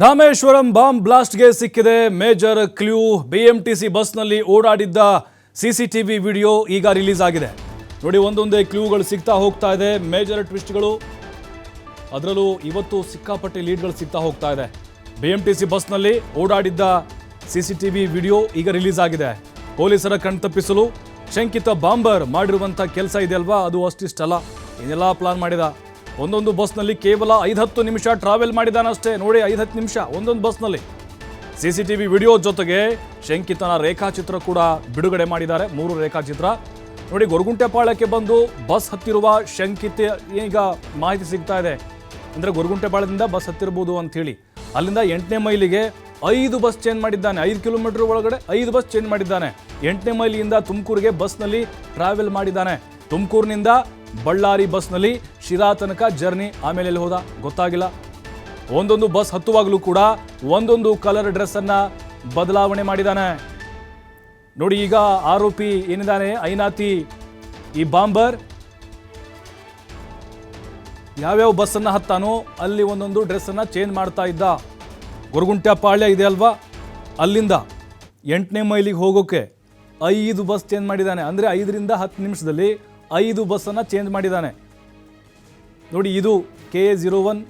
Rameswaram bomb ಬ್ಲಾಸ್ಟ್ಗೆ ಸಿಕ್ಕಿದೆ major clue. BMTC ಬಸ್ನಲ್ಲಿ ಓಡಾಡಿದ್ದ ಸಿಸಿಟಿವಿ ವಿಡಿಯೋ ಈಗ ರಿಲೀಸ್ ಆಗಿದೆ. ನೋಡಿ, ಒಂದೊಂದೇ ಕ್ಲೂಗಳು ಸಿಗ್ತಾ ಹೋಗ್ತಾ ಇದೆ. ಮೇಜರ್ ಟ್ವಿಸ್ಟ್ಗಳು, ಅದರಲ್ಲೂ ಇವತ್ತು ಸಿಕ್ಕಾಪಟ್ಟೆ ಲೀಡ್ಗಳು ಸಿಗ್ತಾ ಹೋಗ್ತಾ ಇದೆ. ಬಿಎಂಟಿಸಿ ಬಸ್ನಲ್ಲಿ ಓಡಾಡಿದ್ದ ಸಿಸಿಟಿವಿ ವಿಡಿಯೋ ಈಗ ರಿಲೀಸ್ ಆಗಿದೆ. ಪೊಲೀಸರ ಕಣ್ತಪ್ಪಿಸಲು ಶಂಕಿತ ಬಾಂಬರ್ ಮಾಡಿರುವಂಥ ಕೆಲಸ ಇದೆ ಅಲ್ವಾ? ಅದು ಅಷ್ಟಿಷ್ಟಲ್ಲ. ಏನೆಲ್ಲ ಪ್ಲಾನ್ ಮಾಡಿದ. ಒಂದೊಂದು ಬಸ್ನಲ್ಲಿ ಕೇವಲ ಐದು ಹತ್ತು ನಿಮಿಷ ಟ್ರಾವೆಲ್ ಮಾಡಿದಾನಷ್ಟೇ. ನೋಡಿ ಐದು ಹತ್ತು ನಿಮಿಷ ಒಂದೊಂದು ಬಸ್ನಲ್ಲಿ. ಸಿಸಿಟಿವಿ ವಿಡಿಯೋ ಜೊತೆಗೆ ಶಂಕಿತನ ರೇಖಾಚಿತ್ರ ಕೂಡ ಬಿಡುಗಡೆ ಮಾಡಿದ್ದಾರೆ. ಮೂರು ರೇಖಾಚಿತ್ರ. ನೋಡಿ, ಗೊರಗುಂಟೆಪಾಳ್ಯಕ್ಕೆ ಬಂದು ಬಸ್ ಹತ್ತಿರುವ ಶಂಕಿತ ಈಗ ಮಾಹಿತಿ ಸಿಗ್ತಾ ಇದೆ. ಅಂದರೆ ಗೊರಗುಂಟೆಪಾಳ್ಯದಿಂದ ಬಸ್ ಹತ್ತಿರಬಹುದು ಅಂಥೇಳಿ. ಅಲ್ಲಿಂದ ಎಂಟನೇ ಮೈಲಿಗೆ ಐದು ಬಸ್ ಚೇಂಜ್ ಮಾಡಿದ್ದಾನೆ. ಐದು ಕಿಲೋಮೀಟರ್ ಒಳಗಡೆ ಐದು ಬಸ್ ಚೇಂಜ್ ಮಾಡಿದ್ದಾನೆ. ಎಂಟನೇ ಮೈಲಿಯಿಂದ ತುಮಕೂರಿಗೆ ಬಸ್ನಲ್ಲಿ ಟ್ರಾವೆಲ್ ಮಾಡಿದ್ದಾನೆ. ತುಮಕೂರಿನಿಂದ ಬಳ್ಳಾರಿ ಬಸ್ನಲ್ಲಿ ಶಿರಾ ತನಕ ಜರ್ನಿ. ಆಮೇಲೆ ಎಲ್ಲಿ ಹೋದ? ಗೊತ್ತಾಗಿಲ್ಲ. ಒಂದೊಂದು ಬಸ್ ಹತ್ತುವಾಗಲೂ ಕೂಡ ಒಂದೊಂದು ಕಲರ್ ಡ್ರೆಸ್ ಅನ್ನ ಬದಲಾವಣೆ ಮಾಡಿದ್ದಾನೆ ನೋಡಿ ಈಗ ಆರೋಪಿ ಏನಿದ್ದಾನೆ ಐನಾತಿ. ಈ ಬಾಂಬರ್ ಯಾವ್ಯಾವ ಬಸ್ಸನ್ನು ಹತ್ತಾನೋ ಅಲ್ಲಿ ಒಂದೊಂದು ಡ್ರೆಸ್ಸನ್ನು ಚೇಂಜ್ ಮಾಡ್ತಾ ಇದ್ದ. ಗೊರಗುಂಟೆಪಾಳ್ಯ ಇದೆ ಅಲ್ವಾ? ಅಲ್ಲಿಂದ ಎಂಟನೇ ಮೈಲಿಗೆ ಹೋಗೋಕೆ ಐದು ಬಸ್ ಚೇಂಜ್ ಮಾಡಿದ್ದಾನೆ ಅಂದರೆ ಐದರಿಂದ ಹತ್ತು ನಿಮಿಷದಲ್ಲಿ ಐದು ಬಸ್ಸನ್ನು ಚೇಂಜ್ ಮಾಡಿದ್ದಾನೆ. ನೋಡಿ, ಇದು K A zero one,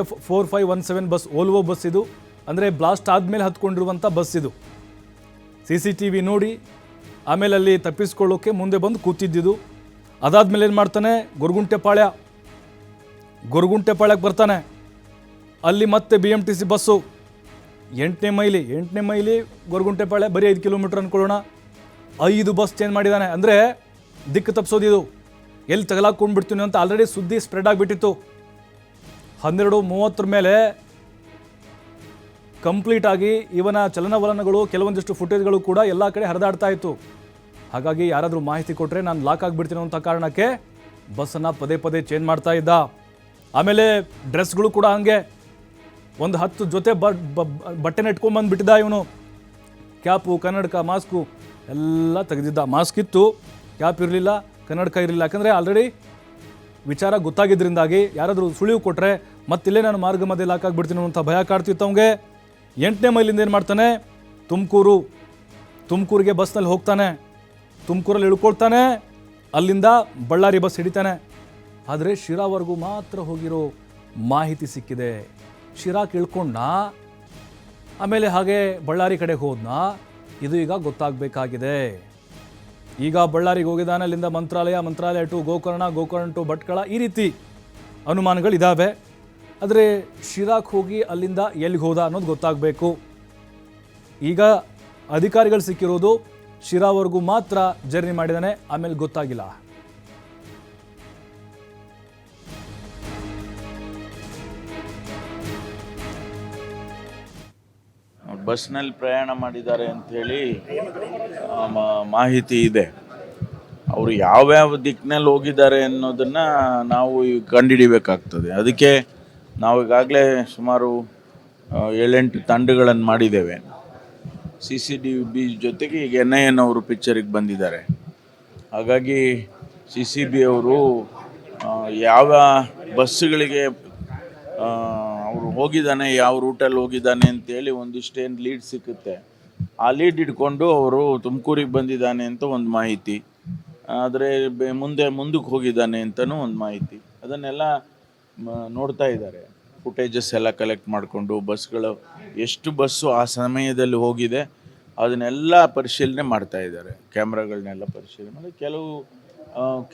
F four five one seven bus, Volvo bus ಇದು. ಅಂದರೆ ಬ್ಲಾಸ್ಟ್ ಆದಮೇಲೆ ಹತ್ಕೊಂಡಿರುವಂಥ ಬಸ್ ಇದು. ಸಿ ಸಿ ಟಿ ವಿ ನೋಡಿ, ಆಮೇಲೆ ಅಲ್ಲಿ ತಪ್ಪಿಸ್ಕೊಳ್ಳೋಕೆ ಮುಂದೆ ಬಂದು ಕೂತಿದ್ದಿದ್ದು ಅದಾದ್ಮೇಲೆ ಏನು ಮಾಡ್ತಾನೆ? ಗೊರಗುಂಟೆಪಾಳ್ಯ. ಗೊರಗುಂಟೆಪಾಳ್ಯಕ್ಕೆ ಬರ್ತಾನೆ. ಅಲ್ಲಿ ಮತ್ತೆ B M T C bus. ಎಂಟನೇ ಮೈಲಿ ಎಂಟನೇ ಮೈಲಿ ಗೊರಗುಂಟೆಪಾಳ್ಯ, ಬರೀ ಐದು ಕಿಲೋಮೀಟ್ರ್ ಅಂದ್ಕೊಳ್ಳೋಣ ಐದು ಬಸ್ ಚೇಂಜ್ ಮಾಡಿದ್ದಾನೆ. ಅಂದರೆ ದಿಕ್ಕು ತಪ್ಪಿಸೋದು ಇದು ಎಲ್ಲಿ ತಗಲಾಕೊಂಡ್ಬಿಡ್ತೀನಿ ಅಂತ ಆಲ್ರೆಡಿ ಸುದ್ದಿ ಸ್ಪ್ರೆಡ್ ಆಗಿಬಿಟ್ಟಿತ್ತು. ಹನ್ನೆರಡು, ಮೂವತ್ತರ ಮೇಲೆ ಕಂಪ್ಲೀಟ್ ಆಗಿ ಇವನ ಚಲನವಲನಗಳು, ಕೆಲವೊಂದಿಷ್ಟು ಫುಟೇಜ್ಗಳು ಕೂಡ ಎಲ್ಲ ಕಡೆ ಹರಿದಾಡ್ತಾ ಇತ್ತು. ಹಾಗಾಗಿ ಯಾರಾದರೂ ಮಾಹಿತಿ ಕೊಟ್ಟರೆ ನಾನು ಲಾಕ್ ಆಗಿಬಿಡ್ತೀನಿ ಅಂತ ಕಾರಣಕ್ಕೆ ಬಸ್ಸನ್ನು ಪದೇ ಪದೇ ಚೇಂಜ್ ಮಾಡ್ತಾ ಇದ್ದ. ಆಮೇಲೆ ಡ್ರೆಸ್ಗಳು ಕೂಡ ಹಾಗೆ. ಒಂದು ಹತ್ತು ಜೊತೆ ಬ- ಬ- ಬಟ್ಟೆನ ಇಟ್ಕೊಂಬಂದ್ಬಿಟ್ಟಿದ್ದ ಇವನು. ಕ್ಯಾಪು, ಕನ್ನಡಕ, ಮಾಸ್ಕು, ಎಲ್ಲ ತೆಗೆದಿದ್ದ. ಮಾಸ್ಕ್ ಇತ್ತು. ಕ್ಯಾಪ್ ಇರಲಿಲ್ಲ, ಕನ್ನಡಕ ಇರಲಿಲ್ಲ. ಯಾಕಂದರೆ ಆಲ್ರೆಡಿ ವಿಚಾರ ಗೊತ್ತಾಗಿದ್ದರಿಂದಾಗಿ ಯಾರಾದರೂ ಸುಳಿವು ಕೊಟ್ಟರೆ ಮತ್ತಿಲ್ಲೇ ನಾನು ಮಾರ್ಗ ಮಧ್ಯೆ ಲಾಕಾಗ್ಬಿಡ್ತೀನಿ ಅಂತ ಭಯ ಕಾಡ್ತಿತ್ತು ಅವಂಗೆ ಎಂಟನೇ ಮೈಲಿಂದ ಏನು ಮಾಡ್ತಾನೆ? ತುಮಕೂರು. ತುಮಕೂರಿಗೆ ಬಸ್ನಲ್ಲಿ ಹೋಗ್ತಾನೆ. ತುಮಕೂರಲ್ಲಿ ಇಳ್ಕೊಳ್ತಾನೆ. ಅಲ್ಲಿಂದ ಬಳ್ಳಾರಿ ಬಸ್ ಹಿಡಿತಾನೆ. ಆದರೆ ಶಿರಾವರೆಗೂ ಮಾತ್ರ ಹೋಗಿರೋ ಮಾಹಿತಿ ಸಿಕ್ಕಿದೆ. ಶಿರಾಕ್ ಇಳ್ಕೊಂಡ ಆಮೇಲೆ ಹಾಗೆ ಬಳ್ಳಾರಿ ಕಡೆ ಹೋದ್ನ? ಇದು ಈಗ ಗೊತ್ತಾಗಬೇಕಾಗಿದೆ. ಈಗ ಬಳ್ಳಾರಿಗೆ ಹೋಗಿದ್ದಾನೆ. ಅಲ್ಲಿಂದ ಮಂತ್ರಾಲಯ ಮಂತ್ರಾಲಯ ಟು ಗೋಕರ್ಣ ಗೋಕರ್ಣ ಟು ಭಟ್ಕಳ ಈ ರೀತಿ ಅನುಮಾನಗಳಿದ್ದಾವೆ ಆದರೆ ಶಿರಾಕ್ ಹೋಗಿ ಅಲ್ಲಿಂದ ಎಲ್ಲಿಗೆ ಹೋದ ಅನ್ನೋದು ಗೊತ್ತಾಗಬೇಕು. ಈಗ ಅಧಿಕಾರಿಗಳು ಸಿಕ್ಕಿರೋದು ಶಿರಾವರೆಗೂ ಮಾತ್ರ ಜರ್ನಿ ಮಾಡಿದ್ದಾನೆ. ಆಮೇಲೆ ಗೊತ್ತಾಗಿಲ್ಲ. ಬಸ್ನಲ್ಲಿ ಪ್ರಯಾಣ ಮಾಡಿದ್ದಾರೆ ಅಂಥೇಳಿ ಮಾಹಿತಿ ಇದೆ. ಅವರು ಯಾವ್ಯಾವ ದಿಕ್ಕಿನಲ್ಲಿ ಹೋಗಿದ್ದಾರೆ ಅನ್ನೋದನ್ನು ನಾವು ಕಂಡುಹಿಡಿಬೇಕಾಗ್ತದೆ ಅದಕ್ಕೆ ನಾವು ಈಗಾಗಲೇ ಸುಮಾರು ಏಳೆಂಟು ತಂಡಗಳನ್ನು ಮಾಡಿದ್ದೇವೆ. ಸಿ ಸಿ ಡಿ ಬಿ ಜೊತೆಗೆ ಈಗ ಎನ್ ಐ ಎನ್ ಅವರು ಪಿಕ್ಚರಿಗೆ ಬಂದಿದ್ದಾರೆ. ಹಾಗಾಗಿ ಸಿ ಸಿ ಬಿ ಅವರು ಯಾವ ಬಸ್ಸುಗಳಿಗೆ ಹೋಗಿದ್ದಾನೆ, ಯಾವ ರೂಟಲ್ಲಿ ಹೋಗಿದ್ದಾನೆ ಅಂತೇಳಿ ಒಂದಿಷ್ಟೇನು ಲೀಡ್ ಸಿಕ್ಕುತ್ತೆ ಆ ಲೀಡ್ ಇಟ್ಕೊಂಡು ಅವರು ತುಮಕೂರಿಗೆ ಬಂದಿದ್ದಾನೆ ಅಂತ ಒಂದು ಮಾಹಿತಿ. ಆದರೆ ಮುಂದೆ, ಮುಂದಕ್ಕೆ ಹೋಗಿದ್ದಾನೆ ಅಂತಲೂ ಒಂದು ಮಾಹಿತಿ. ಅದನ್ನೆಲ್ಲ ನೋಡ್ತಾ ಇದ್ದಾರೆ. ಫುಟೇಜಸ್ ಎಲ್ಲ ಕಲೆಕ್ಟ್ ಮಾಡಿಕೊಂಡು ಬಸ್ಗಳು ಎಷ್ಟು ಬಸ್ಸು ಆ ಸಮಯದಲ್ಲಿ ಹೋಗಿದೆ, ಅದನ್ನೆಲ್ಲ ಪರಿಶೀಲನೆ ಮಾಡ್ತಾ ಇದ್ದಾರೆ. ಕ್ಯಾಮ್ರಾಗಳನ್ನೆಲ್ಲ ಪರಿಶೀಲನೆ ಮಾಡಿ, ಕೆಲವು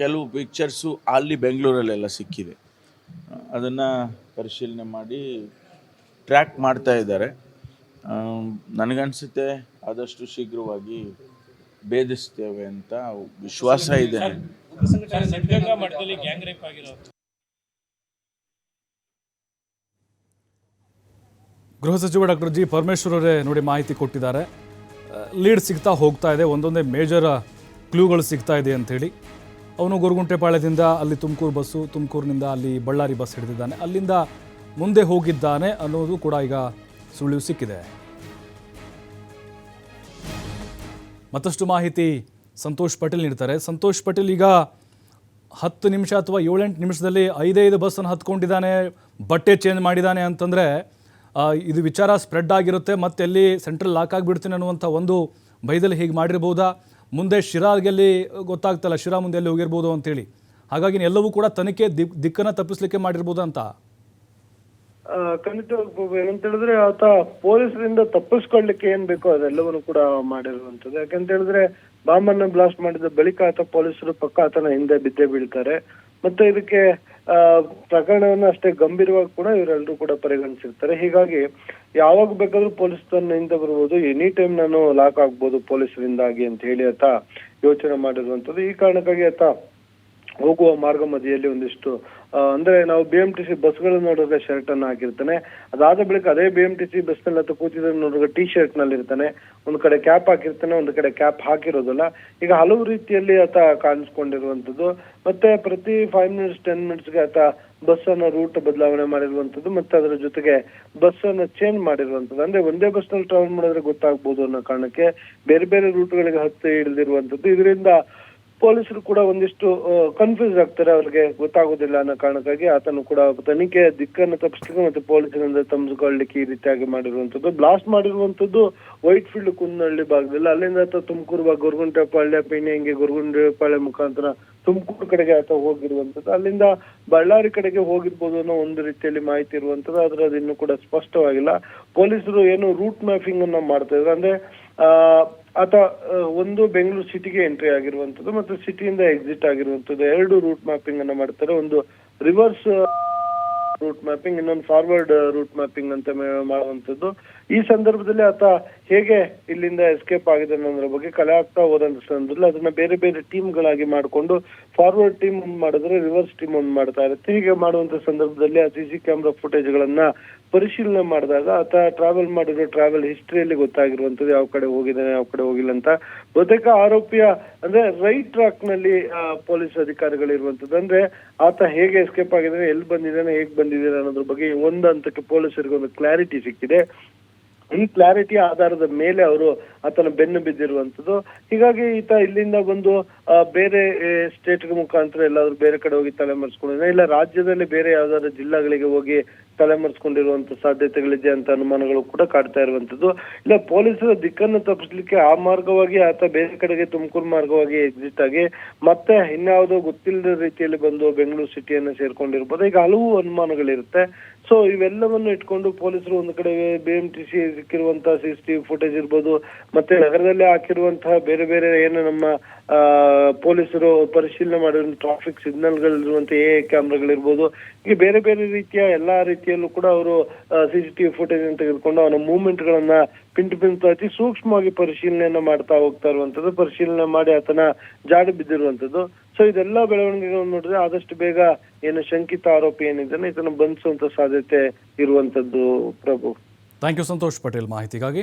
ಕೆಲವು ಪಿಕ್ಚರ್ಸು ಅಲ್ಲಿ ಬೆಂಗಳೂರಲ್ಲೆಲ್ಲ ಸಿಕ್ಕಿದೆ. ಅದನ್ನು ಪರಿಶೀಲನೆ ಮಾಡಿ ಟ್ರ್ಯಾಕ್ ಮಾಡ್ತಾ ಇದ್ದಾರೆ. ನನಗನ್ಸುತ್ತೆ ಆದಷ್ಟು ಶೀಘ್ರವಾಗಿ ಭೇದಿಸ್ತೇವೆ ಅಂತ ವಿಶ್ವಾಸ ಇದೆ. ಗೃಹ ಸಚಿವ ಡಾಕ್ಟರ್ ಜಿ ಪರಮೇಶ್ವರ್ ಅವರೇ ನೋಡಿ ಮಾಹಿತಿ ಕೊಟ್ಟಿದ್ದಾರೆ. ಲೀಡ್ ಸಿಗ್ತಾ ಹೋಗ್ತಾ ಇದೆ. ಒಂದೊಂದೇ ಮೇಜರ್ ಕ್ಲೂಗಳು ಸಿಗ್ತಾ ಇದೆ ಅಂಥೇಳಿ ಅವನು ಗೊರಗುಂಟೆಪಾಳ್ಯದಿಂದ ಅಲ್ಲಿ ತುಮಕೂರು ಬಸ್ಸು, ತುಮಕೂರಿನಿಂದ ಅಲ್ಲಿ ಬಳ್ಳಾರಿ ಬಸ್ ಹಿಡಿದಿದ್ದಾನೆ. ಅಲ್ಲಿಂದ ಮುಂದೆ ಹೋಗಿದ್ದಾನೆ ಅನ್ನೋದು ಕೂಡ ಈಗ ಸುಳಿವು ಸಿಕ್ಕಿದೆ. ಮತ್ತಷ್ಟು ಮಾಹಿತಿ ಸಂತೋಷ್ ಪಟೇಲ್ ನೀಡ್ತಾರೆ. ಸಂತೋಷ್ ಪಟೇಲ್ ಈಗ ಹತ್ತು ನಿಮಿಷ ಅಥವಾ ಏಳೆಂಟು ನಿಮಿಷದಲ್ಲಿ ಐದೈದು ಬಸ್ಸನ್ನು ಹತ್ಕೊಂಡಿದ್ದಾನೆ, ಬಟ್ಟೆ ಚೇಂಜ್ ಮಾಡಿದ್ದಾನೆ ಅಂತಂದರೆ ಇದು ವಿಚಾರ ಸ್ಪ್ರೆಡ್ ಆಗಿರುತ್ತೆ. ಮತ್ತೆ ಎಲ್ಲಿ ಸೆಂಟ್ರಲ್ ಲಾಕ್ ಆಗಿಬಿಡ್ತೀನಿ ಅನ್ನುವಂಥ ಒಂದು ಭಯದಲ್ಲಿ ಹೀಗೆ ಮಾಡಿರ್ಬೋದಾ? ಮುಂದೆ ಶಿರಾಗೆಲ್ಲಿ ಗೊತ್ತಾಗ್ತಲ್ಲ, ಶಿರಾ ಮುಂದೆ ಎಲ್ಲಿ ಹೋಗಿರ್ಬೋದು ಅಂತೇಳಿ. ಹಾಗಾಗಿ ಎಲ್ಲವೂ ಕೂಡ ತನಿಖೆ ದಿಕ್ ದಿಕ್ಕನ್ನು ತಪ್ಪಿಸ್ಲಿಕ್ಕೆ ಮಾಡಿರ್ಬೋದು ಅಂತ ಖಂಡಿತ ಏನಂತ ಹೇಳಿದ್ರೆ ಆತ ಪೊಲೀಸರಿಂದ ತಪ್ಪಿಸ್ಕೊಳ್ಳಿಕ್ಕೆ ಏನ್ ಬೇಕೋ ಅದೆಲ್ಲವನ್ನು ಕೂಡ ಮಾಡಿರುವಂತದ್ದು ಯಾಕಂತ ಹೇಳಿದ್ರೆ ಬಾಂಬನ್ನ ಬ್ಲಾಸ್ಟ್ ಮಾಡಿದ ಬಳಿಕ ಆತ ಪೊಲೀಸರು ಪಕ್ಕ ಆತನ ಹಿಂದೆ ಬಿದ್ದೆ ಬೀಳ್ತಾರೆ. ಮತ್ತೆ ಇದಕ್ಕೆ ಪ್ರಕರಣವನ್ನು ಅಷ್ಟೇ ಗಂಭೀರವಾಗಿ ಕೂಡ ಇವರೆಲ್ಲರೂ ಕೂಡ ಪರಿಗಣಿಸಿರ್ತಾರೆ. ಹೀಗಾಗಿ ಯಾವಾಗ ಬೇಕಾದ್ರೂ ಪೊಲೀಸ್ ತನ್ನಿಂದ ಬರ್ಬೋದು, ಎನಿ ಟೈಮ್ ನಾನು ಲಾಕ್ ಆಗ್ಬೋದು ಪೊಲೀಸರಿಂದಾಗಿ ಅಂತ ಹೇಳಿ ಆತ ಯೋಚನೆ ಮಾಡಿರುವಂತದ್ದು ಈ ಕಾರಣಕ್ಕಾಗಿ ಆತ ಹೋಗುವ ಮಾರ್ಗ ಮಧ್ಯೆಯಲ್ಲಿ ಒಂದಿಷ್ಟು ಅಂದ್ರೆ ನಾವು ಬಿ ಎಂ ಟಿ ಸಿ ಬಸ್ಗಳನ್ನು ನೋಡಿದ್ರೆ ಶರ್ಟ್ ಅನ್ನ ಹಾಕಿರ್ತಾನೆ. ಅದಾದ ಬಳಿಕ ಅದೇ ಬಿ ಎಂ ಟಿ ಸಿ ಬಸ್ನಲ್ಲಿ ಅಥವಾ ಕೂತಿದ್ರೆ ನೋಡಿದ್ರೆ ಟಿ ಶರ್ಟ್ನಲ್ಲಿ ಇರ್ತಾನೆ. ಒಂದ್ ಕಡೆ ಕ್ಯಾಪ್ ಹಾಕಿರ್ತಾನೆ, ಒಂದು ಕಡೆ ಕ್ಯಾಪ್ ಹಾಕಿರೋದಿಲ್ಲ. ಈಗ ಹಲವು ರೀತಿಯಲ್ಲಿ ಆತ ಕಾಣಿಸ್ಕೊಂಡಿರುವಂತದ್ದು ಮತ್ತೆ ಪ್ರತಿ ಫೈವ್ ಮಿನಿಟ್ಸ್ ಟೆನ್ ಮಿನಿಟ್ಸ್ಗೆ ಆತ ಬಸ್ ಅನ್ನ ರೂಟ್ ಬದಲಾವಣೆ ಮಾಡಿರುವಂತದ್ದು ಮತ್ತೆ ಅದರ ಜೊತೆಗೆ ಬಸ್ ಅನ್ನ ಚೇಂಜ್ ಮಾಡಿರುವಂತದ್ದು ಅಂದ್ರೆ ಒಂದೇ ಬಸ್ನಲ್ಲಿ ಟ್ರಾವೆಲ್ ಮಾಡಿದ್ರೆ ಗೊತ್ತಾಗ್ಬೋದು ಅನ್ನೋ ಕಾರಣಕ್ಕೆ ಬೇರೆ ಬೇರೆ ರೂಟ್ ಗಳಿಗೆ ಹತ್ತಿ ಹಿಡಿದಿರುವಂತದ್ದು ಇದರಿಂದ ಪೊಲೀಸರು ಕೂಡ ಒಂದಿಷ್ಟು ಕನ್ಫ್ಯೂಸ್ ಆಗ್ತಾರೆ, ಅವರಿಗೆ ಗೊತ್ತಾಗೋದಿಲ್ಲ ಅನ್ನೋ ಕಾರಣಕ್ಕಾಗಿ ಆತನು ಕೂಡ ತನಿಖೆ ದಿಕ್ಕನ್ನು ತಪ್ಪಿಸ್ಲಿಕ್ಕೆ ಮತ್ತೆ ಪೊಲೀಸರಿಂದ ತಮ್ಸ್ಕೊಳ್ಳಿಕ್ಕೆ ಈ ರೀತಿಯಾಗಿ ಮಾಡಿರುವಂತದ್ದು ಬ್ಲಾಸ್ಟ್ ಮಾಡಿರುವಂತದ್ದು ವೈಟ್ ಫೀಲ್ಡ್ ಕುನ್ನಹಳ್ಳಿ ಭಾಗದಲ್ಲಿ. ಅಲ್ಲಿಂದ ಆತ ತುಮಕೂರು ಭಾಗ ಗುರುಗುಂಟೆಪಾಳ್ಯ ಪೈನಿಯಂಗೆ ಗುರುಗುಂಡೆಪಾಳ್ಯ ಮುಖಾಂತರ ತುಮಕೂರು ಕಡೆಗೆ ಆತ ಹೋಗಿರುವಂತದ್ದು ಅಲ್ಲಿಂದ ಬಳ್ಳಾರಿ ಕಡೆಗೆ ಹೋಗಿರ್ಬೋದು ಅನ್ನೋ ಒಂದು ರೀತಿಯಲ್ಲಿ ಮಾಹಿತಿ ಇರುವಂತದ್ದು ಆದ್ರೆ ಅದು ಕೂಡ ಸ್ಪಷ್ಟವಾಗಿಲ್ಲ. ಪೊಲೀಸರು ಏನು ರೂಟ್ ಮ್ಯಾಪಿಂಗ್ ಅನ್ನ ಮಾಡ್ತಾ ಇದ್ರು ಅಂದ್ರೆ ಆತ ಒಂದು ಬೆಂಗಳೂರು ಸಿಟಿಗೆ ಎಂಟ್ರಿ ಆಗಿರುವಂತದ್ದು ಮತ್ತು ಸಿಟಿಯಿಂದ ಎಕ್ಸಿಟ್ ಆಗಿರುವಂತದ್ದು ಎರಡು ರೂಟ್ ಮ್ಯಾಪಿಂಗ್ ಅನ್ನ ಮಾಡ್ತಾರೆ. ಒಂದು ರಿವರ್ಸ್ ರೂಟ್ ಮ್ಯಾಪಿಂಗ್ ಇನ್ನೊಂದು ಫಾರ್ವರ್ಡ್ ರೂಟ್ ಮ್ಯಾಪಿಂಗ್ ಅಂತ ಮಾಡುವಂಥದ್ದು. ಈ ಸಂದರ್ಭದಲ್ಲಿ ಆತ ಹೇಗೆ ಇಲ್ಲಿಂದ ಎಸ್ಕೇಪ್ ಆಗಿದೆ ಅನ್ನೋದ್ರ ಬಗ್ಗೆ ಕಲೆ ಆಗ್ತಾ ಹೋದಂತ ಸಂದರ್ಭದಲ್ಲಿ ಅದನ್ನ ಬೇರೆ ಬೇರೆ ಟೀಮ್ಗಳಾಗಿ ಮಾಡಿಕೊಂಡು ಫಾರ್ವರ್ಡ್ ಟೀಮ್ ಒಂದ್ ಮಾಡಿದ್ರೆ ರಿವರ್ಸ್ ಟೀಮ್ ಒಂದು ಮಾಡ್ತಾ ಇರುತ್ತೆ. ಹೀಗೆ ಮಾಡುವಂತ ಸಂದರ್ಭದಲ್ಲಿ ಆ ಸಿ ಸಿ ಕ್ಯಾಮ್ರಾ ಫುಟೇಜ್ ಗಳನ್ನ ಪರಿಶೀಲನೆ ಮಾಡಿದಾಗ ಆತ ಟ್ರಾವೆಲ್ ಮಾಡಿರೋ ಟ್ರಾವೆಲ್ ಹಿಸ್ಟ್ರಿಯಲ್ಲಿ ಗೊತ್ತಾಗಿರುವಂಥದ್ದು ಯಾವ ಕಡೆ ಹೋಗಿದ್ದಾನೆ, ಯಾವ ಕಡೆ ಹೋಗಿಲ್ಲ ಅಂತ. ಬಹುತೇಕ ಆರೋಪಿಯ, ಅಂದ್ರೆ ರೈಟ್ ಟ್ರ್ಯಾಕ್ನಲ್ಲಿ ಪೊಲೀಸ್ ಅಧಿಕಾರಿಗಳು ಇರುವಂತದ್ದು ಅಂದ್ರೆ ಆತ ಹೇಗೆ ಎಸ್ಕೇಪ್ ಆಗಿದ್ದಾನೆ, ಎಲ್ಲಿ ಬಂದಿದ್ದಾನೆ, ಹೇಗೆ ಬಂದಿದ್ದಾನೆ ಅನ್ನೋದ್ರ ಬಗ್ಗೆ ಒಂದು ಹಂತಕ್ಕೆ ಪೊಲೀಸರಿಗೆ ಒಂದು ಕ್ಲಾರಿಟಿ ಸಿಕ್ಕಿದೆ. ಈ ಕ್ಲಾರಿಟಿ ಆಧಾರದ ಮೇಲೆ ಅವರು ಆತನ ಬೆನ್ನು ಬಿದ್ದಿರುವಂತದ್ದು ಹೀಗಾಗಿ ಈತ ಇಲ್ಲಿಂದ ಬಂದು ಬೇರೆ ಸ್ಟೇಟ್ ಮುಖಾಂತರ ಎಲ್ಲಾದ್ರೂ ಬೇರೆ ಕಡೆ ಹೋಗಿ ತಲೆಮರೆಸ್ಕೊಂಡಿದ್ದಾನೆ ಇಲ್ಲ ರಾಜ್ಯದಲ್ಲಿ ಬೇರೆ ಯಾವ್ದಾದ್ರು ಜಿಲ್ಲೆಗಳಿಗೆ ಹೋಗಿ ತಲೆಮರೆಸ್ಕೊಂಡಿರುವಂತ ಸಾಧ್ಯತೆಗಳಿದೆ ಅಂತ ಅನುಮಾನಗಳು ಕೂಡ ಕಾಡ್ತಾ ಇರುವಂತದ್ದು ಇಲ್ಲ, ಪೊಲೀಸರ ದಿಕ್ಕನ್ನು ತಪ್ಪಿಸ್ಲಿಕ್ಕೆ ಆ ಮಾರ್ಗವಾಗಿ ಆತ ಬೇರೆ ಕಡೆಗೆ ತುಮಕೂರು ಮಾರ್ಗವಾಗಿ ಎಕ್ಸಿಟ್ ಆಗಿ, ಮತ್ತೆ ಇನ್ಯಾವುದೋ ಗೊತ್ತಿಲ್ಲದ ರೀತಿಯಲ್ಲಿ ಬಂದು ಬೆಂಗಳೂರು ಸಿಟಿಯನ್ನ ಸೇರ್ಕೊಂಡಿರ್ಬೋದು. ಈಗ ಹಲವು ಅನುಮಾನಗಳಿರುತ್ತೆ. ಸೊ ಇವೆಲ್ಲವನ್ನು ಇಟ್ಕೊಂಡು ಪೊಲೀಸರು ಒಂದು ಕಡೆ ಬಿ ಎಂ ಟಿ ಸಿ ಸಿಕ್ಕಿರುವಂತಹ ಸಿ ಸಿ ಫುಟೇಜ್ ಇರ್ಬೋದು, ಮತ್ತೆ ನಗರದಲ್ಲಿ ಹಾಕಿರುವಂತಹ ಬೇರೆ ಬೇರೆ ಏನು ನಮ್ಮ ಪೊಲೀಸರು ಪರಿಶೀಲನೆ ಮಾಡಿರೋ ಟ್ರಾಫಿಕ್ ಸಿಗ್ನಲ್ಗಳಿರುವಂತ ಎ ಕ್ಯಾಮ್ರಾಗಳಿರ್ಬೋದು, ಹೀಗೆ ಬೇರೆ ಬೇರೆ ರೀತಿಯ ಎಲ್ಲಾ ರೀತಿಯಲ್ಲೂ ಕೂಡ ಅವರು ಸಿ ಸಿ ಟಿವಿ ಫುಟೇಜ್ ತೆಗೆದುಕೊಂಡು ಅವನ ಮೂವ್ಮೆಂಟ್ ಗಳನ್ನ ಪಿಂಟು ಪಿಂಟು ಅತಿ ಸೂಕ್ಷ್ಮವಾಗಿ ಪರಿಶೀಲನೆಯನ್ನ ಮಾಡ್ತಾ ಹೋಗ್ತಾ ಇರುವಂತದ್ದು, ಪರಿಶೀಲನೆ ಮಾಡಿ ಆತನ ಜಾಡಿ ಬಿದ್ದಿರುವಂತದ್ದು. ಸೊ ಇದೆಲ್ಲ ಬೆಳವಣಿಗೆಗಳನ್ನು ನೋಡಿದ್ರೆ ಆದಷ್ಟು ಬೇಗ ಏನು ಶಂಕಿತ ಆರೋಪಿ ಏನಿದ್ದಾನೆ ಇದನ್ನ ಬಂಧಿಸುವಂತ ಸಾಧ್ಯತೆ ಇರುವಂತದ್ದು ಪ್ರಭು. ಥ್ಯಾಂಕ್ ಯು ಸಂತೋಷ್ ಪಟೇಲ್ ಮಾಹಿತಿಗಾಗಿ